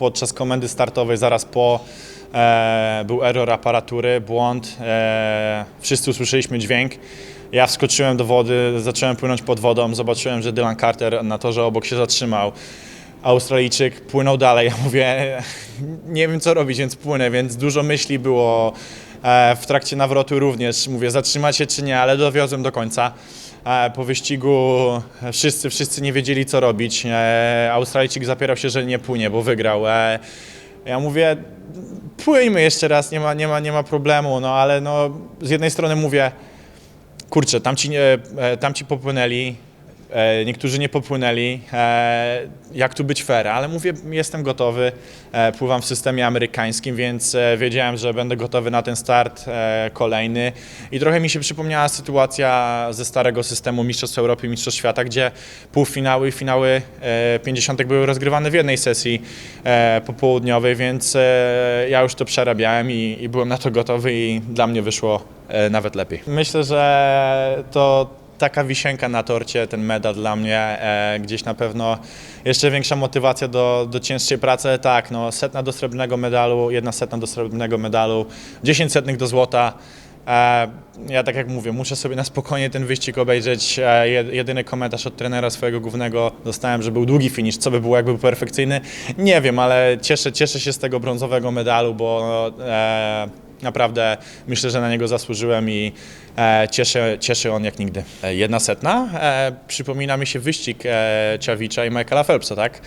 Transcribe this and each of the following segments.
podczas komendy startowej, zaraz po, e, był error aparatury, błąd. E, wszyscy usłyszeliśmy dźwięk. Ja wskoczyłem do wody, zacząłem płynąć pod wodą, zobaczyłem, że Dylan Carter na torze obok się zatrzymał. Australijczyk płynął dalej. Ja mówię, nie wiem co robić, więc płynę, więc dużo myśli było w trakcie nawrotu również. Mówię, zatrzymać się czy nie, ale dowiozłem do końca. E, Po wyścigu wszyscy, wszyscy nie wiedzieli co robić. E, Australijczyk zapierał się, że nie płynie, bo wygrał. E, Ja mówię, płyjmy jeszcze raz, nie ma, nie ma, nie ma problemu, no ale no, z jednej strony mówię, kurczę, tamci, e, tamci popłynęli, e, niektórzy nie popłynęli, e, jak tu być fair, ale mówię, jestem gotowy, e, pływam w systemie amerykańskim, więc e, wiedziałem, że będę gotowy na ten start e, kolejny. I trochę mi się przypomniała sytuacja ze starego systemu Mistrzostw Europy i Mistrzostw Świata, gdzie półfinały i finały e, 50 były rozgrywane w jednej sesji e, popołudniowej, więc e, ja już to przerabiałem i, i byłem na to gotowy i dla mnie wyszło e, nawet lepiej. Myślę, że to taka wisienka na torcie, ten medal dla mnie, e, gdzieś na pewno jeszcze większa motywacja do, do cięższej pracy. Tak, no, setna do srebrnego medalu, jedna setna do srebrnego medalu, 10 setnych do złota. E, ja tak jak mówię, muszę sobie na spokojnie ten wyścig obejrzeć. E, jed- jedyny komentarz od trenera swojego głównego dostałem, że był długi finish. Co by było, jakby był perfekcyjny? Nie wiem, ale cieszę, cieszę się z tego brązowego medalu, bo e, naprawdę myślę, że na niego zasłużyłem i e, cieszy, cieszy on jak nigdy. E, jedna setna? E, przypomina mi się wyścig e, Ciawicza i Michaela Phelpsa, tak?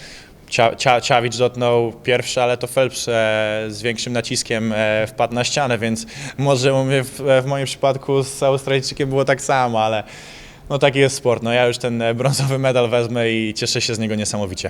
Cia, Cia, Ciawicz dotknął pierwszy, ale to Phelps e, z większym naciskiem e, wpadł na ścianę, więc może u mnie w, w moim przypadku z Australijczykiem było tak samo, ale no taki jest sport. No ja już ten e, brązowy medal wezmę i cieszę się z niego niesamowicie.